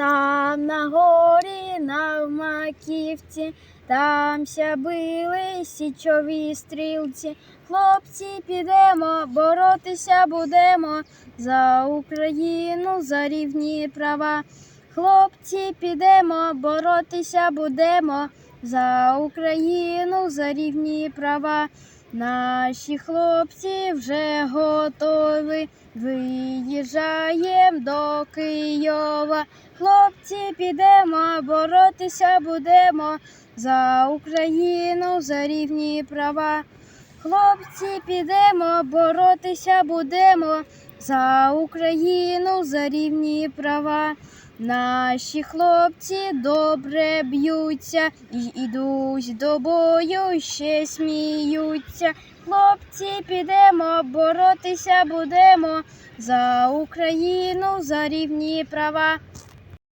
Там на горі, на маківці, там ся били січові стрілці. Хлопці, підемо, боротися будемо за Україну, за рівні права. Хлопці, підемо, боротися будемо за Україну, за рівні права. Наші хлопці вже готові. Виїжджаємо до Києва. Хлопці, підемо, боротися будемо за Україну, за рівні права. Хлопці, підемо, боротися будемо за Україну, за рівні права. Наші хлопці добре б'ються і ідуть до бою, ще сміються. Хлопці, підемо, боротися будемо за Україну, за рівні права.